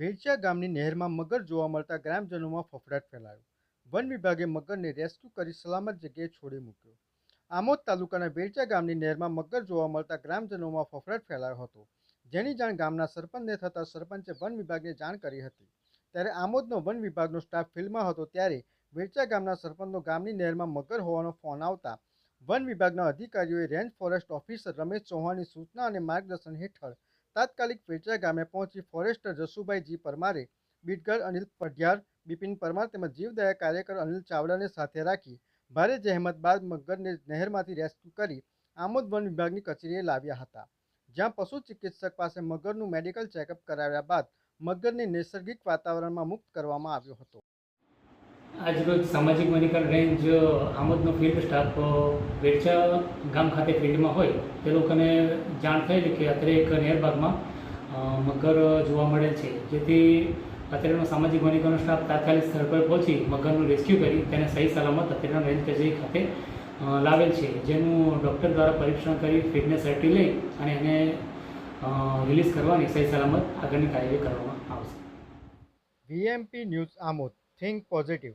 ભેળચા ગામની નહેરમાં મગર જોવા મળતા ગ્રામજનોમાં ફફડાટ ફેલાયો. વન વિભાગે મગરને રેસ્ક્યુ કરી સલામત જગ્યાએ છોડી મૂક્યો. આમોદ તાલુકાના વેળચા ગામની નહેરમાં મગર જોવા મળતા ગ્રામજનોમાં ફફડાટ ફેલાયો હતો. જેની જાણ ગામના સરપંચને થતાં સરપંચે વન વિભાગને જાણ કરી હતી. ત્યારે આમોદનો વન વિભાગનો સ્ટાફ ફિલ્ડમાં હતો ત્યારે વેરચા ગામના સરપંચનો ગામની નહેરમાં મગર હોવાનો ફોન આવતા વન વિભાગના અધિકારીઓએ રેન્જ ફોરેસ્ટ ઓફિસર રમેશ ચૌહાણની સૂચના અને માર્ગદર્શન હેઠળ તાત્કાલિક વેચરા ગામે પહોંચી ફોરેસ્ટર જસુભાઈ જી પરમારે બીટગર અનિલ પઢિયાર, બિપિન પરમાર તેમજ જીવદયા કાર્યકર અનિલ ચાવડાને સાથે રાખી ભારે જહેમત બાદ મગરને નહેરમાંથી રેસ્ક્યુ કરી આમોદ વન વિભાગની કચેરીએ લાવ્યા હતા. જ્યાં પશુ ચિકિત્સક પાસે મગરનું મેડિકલ ચેકઅપ કરાવ્યા બાદ મગરને નૈસર્ગિક વાતાવરણમાં મુક્ત કરવામાં આવ્યો હતો. આજરોજ સામાજિક વનીકરણ રેન્જ આમોદનો ફિલ્ડ સ્ટાફ વેડછા ગામ ખાતે ફિલ્ડમાં હોય, તે લોકોને જાણ થયેલી કે અત્યારે એક નેરબાગમાં મગર જોવા મળેલ છે. જેથી અત્યારેનો સામાજિક વનીકરણ સ્ટાફ તાત્કાલિક સ્થળ પર પહોંચી મગરનું રેસ્ક્યુ કરી તેને સહી સલામત અત્યારના રેન્જ કચેરી ખાતે લાવેલ છે. જેનું ડૉક્ટર દ્વારા પરીક્ષણ કરી ફિટનેસ સર્ટી લઈ અને એને રિલીઝ કરવાની સહી સલામત આગળની કાર્યવાહી કરવામાં આવશે. VMP news Amod. think positive.